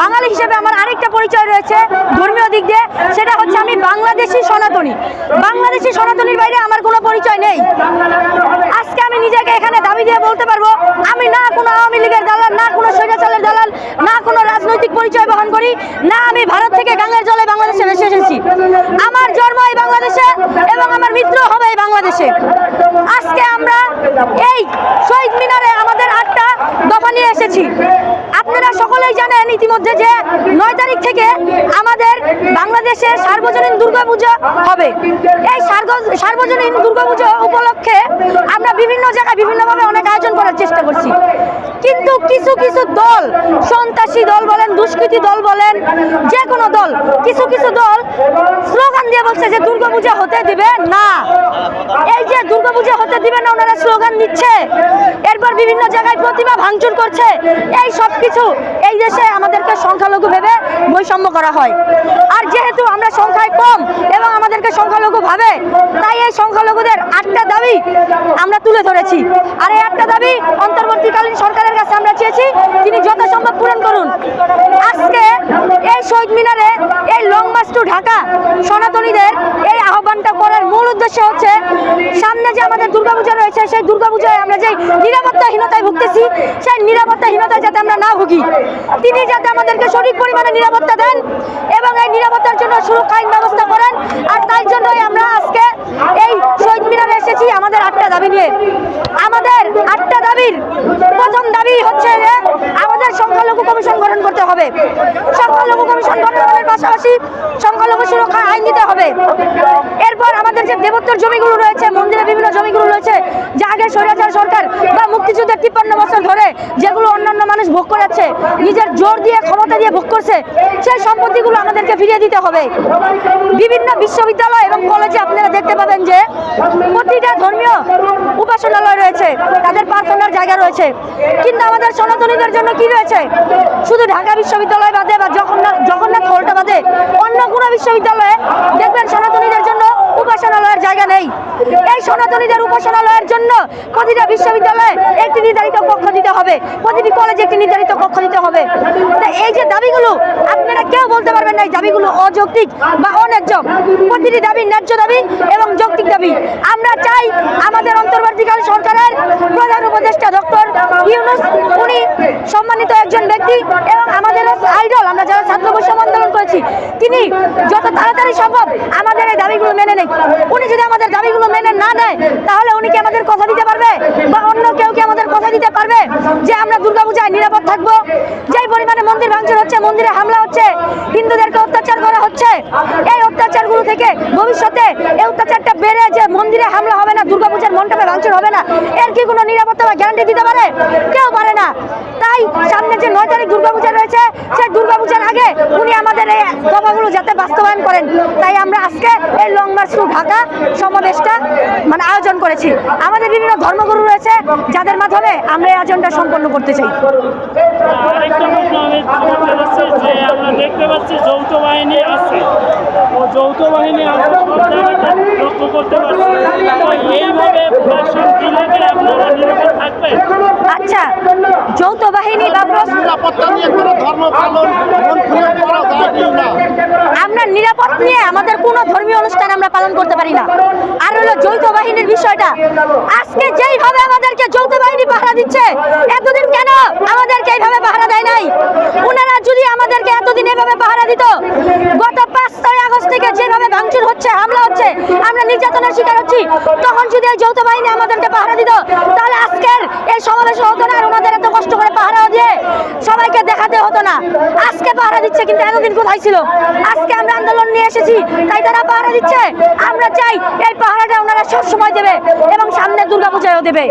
বাঙালি হিসেবে আমার আরেকটা পরিচয় রয়েছে ধর্মীয় দিক দিয়ে, সেটা হচ্ছে আমি বাংলাদেশি সনাতনী। বাংলাদেশি সনাতনীর বাইরে আমার কোনো পরিচয় নেই। আজকে আমি নিজেকে এখানে দাবি দিয়ে বলতে পারব, আমি না কোনো আওয়ামী লীগের দালাল, না কোনো স্বৈরাচারের দালাল, না কোনো রাজনৈতিক পরিচয় বহন করি, না আমি ভারত থেকে গাঙ্গের জলে বাংলাদেশে ভেসে এসেছি। আমার জন্ম এই বাংলাদেশে এবং আমার মিত্র হবে এই বাংলাদেশে। আজকে আমরা এই শহীদ মিনারে আমাদের আটটা দফা নিয়ে এসেছি আপনারা সকলেই জানেন ইতিমধ্যে যে নয় তারিখ থেকে আমাদের বাংলাদেশে সার্বজনীন দুর্গাপূজা হবে। এই সার্বজনীন দুর্গাপুজো উপলক্ষে আমরা বিভিন্ন জায়গায় বিভিন্নভাবে অনেক আয়োজন করার চেষ্টা করছি। কিন্তু কিছু কিছু দল, সন্ত্রাসী দল বলেন, দুষ্কৃতী দল বলেন, যে কোনো দল, কিছু কিছু দল স্লোগান দিয়ে বলছে যে দুর্গাপূজা হতে দিবে না। এই যে দুর্গাপূজা হতে দিবে না, ওনারা স্লোগান দিচ্ছে। এরপর বিভিন্ন জায়গায় প্রতিমা ভাঙচুর করছে। এই সব কিছু এই দেশে আমাদেরকে সংখ্যালঘু ভেবে বৈষম্য করা হয়। আর যেহেতু আমরা সংখ্যায় কম এবং আমাদেরকে সংখ্যালঘু ভাবে, তাই এই সংখ্যালঘুদের আটটা দাবি আমরা তুলে ধরেছি। আর এই আটটা দাবি অন্তর্বর্তীকালীন সরকারের কাছে আমরা চেয়েছি, তিনি যথাসম্ভব পূরণ করুন। আজকে এই শহীদ মিনারে এই লং মার্চ টু ঢাকা সনাতনীদের এই আহ্বানটা করার মূল উদ্দেশ্য হচ্ছে, সামনে যে আমাদের দুর্গাপূজা রয়েছে, সেই দুর্গাপূজায় আমরা যে নিরাপত্তাহীনতায় ভুগতেছি, সেই নিরাপত্তাহীনতায় যাতে আমরা না ভুগি। তিনি যাতে আমাদেরকে সঠিক পরিমাণে নিরাপত্তা দেন এবং এই নিরাপত্তার জন্য সুরক্ষা আইন ব্যবস্থা করেন, আর তাই জন্যই আমরা আজকে এই শহীদ মিনারে এসেছি আমাদের আটটা দাবি নিয়ে আমাদের আটটা দাবির প্রথম দাবি হচ্ছে যে আমাদের সংখ্যালঘু কমিশন গঠন করতে হবে। সংখ্যালঘু কমিশন গঠনের পাশাপাশি সংখ্যালঘু সুরক্ষা আইন দিতে হবে। এরপর আমাদের যে দেবোত্তর জমিগুলো রয়েছে, মন্দিরে বিভিন্ন জমিগুলো রয়েছে, যা আগে স্বৈরাচার সরকার বা মুক্তিযুদ্ধের তিপ্পান্ন বছর ধরে যেগুলো অন্যান্য মানুষ ভোগ করেছে নিজের জোর দিয়ে, ক্ষমতা দিয়ে ভোগ করছে, সেই সম্পত্তিগুলো আমাদেরকে ফিরিয়ে দিতে হবে। বিভিন্ন বিশ্ববিদ্যালয় এবং কলেজে দেখতে পাবেন যে প্রতিটা ধর্মীয় উপাসনালয় রয়েছে, তাদের প্রার্থনার জায়গা রয়েছে। কিন্তু আমাদের সনাতনীদের জন্য কি রয়েছে? শুধু ঢাকা বিশ্ববিদ্যালয় বাদে বা জগন্নাথ জগন্নাথ হলটা বাদে অন্য কোনো বিশ্ববিদ্যালয়ে দেখবেন সনাতনীদের জন্য উপাসনালয়ের জায়গা নেই। এই সনাতনীদের উপাসনালয়ের জন্য প্রতিটা বিশ্ববিদ্যালয়ে একটি নির্ধারিত কক্ষ দিতে হবে। প্রতিটি কলেজে একটি নির্ধারিত কক্ষ দিতে হবে। এই যে দাবিগুলো, আপনারা কেউ বলতে পারবেন না এই দাবিগুলো অযৌক্তিক বা অন্যায্য। প্রতিটি দাবি ন্যায্য দাবি এবং যৌক্তিক দাবি। আমরা চাই আমাদের অন্তর্বর্তীকাল সরকারের প্রধান উপদেষ্টা ডক্টর ইউনুস, উনি সম্মানিত একজন ব্যক্তি এবং আমাদের আইডল, আমরা যারা ছাত্র বৈষম্য তিনি যত তাড়াতাড়ি সম্ভব আমাদের এই দাবিগুলো মেনে নেই। উনি যদি আমাদের দাবিগুলো মেনে না নেয়, তাহলে উনি কি আমাদের কথা দিতে পারবে? বা অন্য কেউ কি আমাদের কথা দিতে পারবে? যে আমরা দুর্গাপূজায় নিরাপদ থাকব, যেই পরিমাণে মন্দির ভাঙচুর হচ্ছে, মন্দিরে হামলা হচ্ছে, হিন্দুদেরকে অত্যাচার করা হচ্ছে, এই অত্যাচারগুলো থেকে ভবিষ্যতে এই অত্যাচারটা বেড়ে যে মন্দিরে হামলা হবে না, দুর্গাপূজার মণ্ডপে ভাঙচুর হবে না, এর কি কোনো নিরাপত্তা বা গ্যারান্টি দিতে পারে? কেউ পারে না তাই সামনে যে নয় তারিখ দুর্গাপূজা রয়েছে সেই দুর্গাপূজার আগে উনি আমাদের এই যাতে বাস্তবায়ন করেন। তাই আমরা আজকে এই লং মার্চ টু ঢাকা সমাবেশটা মানে আয়োজন করেছি। আমাদের বিভিন্ন ধর্মগুরু রয়েছে যাদের মাধ্যমে আমরা এই আয়োজনটা সম্পন্ন করতে চাই। আমরা দেখতে পাচ্ছি যৌথ বাহিনী আছে। ও যৌথ বাহিনী লক্ষ্য করতে পারছি এইভাবে আচ্ছা যৌথ বাহিনী বা প্রশ- নিরাপত্তা নিয়ে কোনো ধর্ম পালন মন খুলে করা যায় কি না আমরা নিরাপদ নিয়ে আমাদের কোনো ধর্মীয় অনুষ্ঠান আমরা পালন করতে পারি না। আর হলো যৌথ বাহিনীর বিষয়টা। আজকে যেইভাবে আমাদেরকে যৌথ বাহিনী পাহারা দিচ্ছে, এতদিন কেন আমাদেরকে এইভাবে পাহারা দেয় নাই? ওনারা যদি আমাদেরকে এতদিন এভাবে পাহারা দিত, গত পাঁচ ছয় আগস্ট থেকে যেভাবে ভাঙচুর হচ্ছে, হামলা হচ্ছে, আমরা নির্যাতনের শিকার হচ্ছি, তখন যদি এই যৌথ বাহিনী আমাদেরকে পাহারা দিত, তাহলে আজকের এই সমাবেশ হতো না আর ওনাদের এত কষ্ট করে পাহারা দিয়ে সবাইকে দেখাতে হতো না। আজকে পাহারা দিচ্ছে, কিন্তু এতদিন কোথায় ছিল? আজকে আমরা আন্দোলন নিয়ে এসেছি, তাই তারা পাহারা দিচ্ছে। আমরা চাই এই পাহারাটা ওনারা সবসময় দেবে এবং সামনে দুর্গাপূজায়ও দেবে।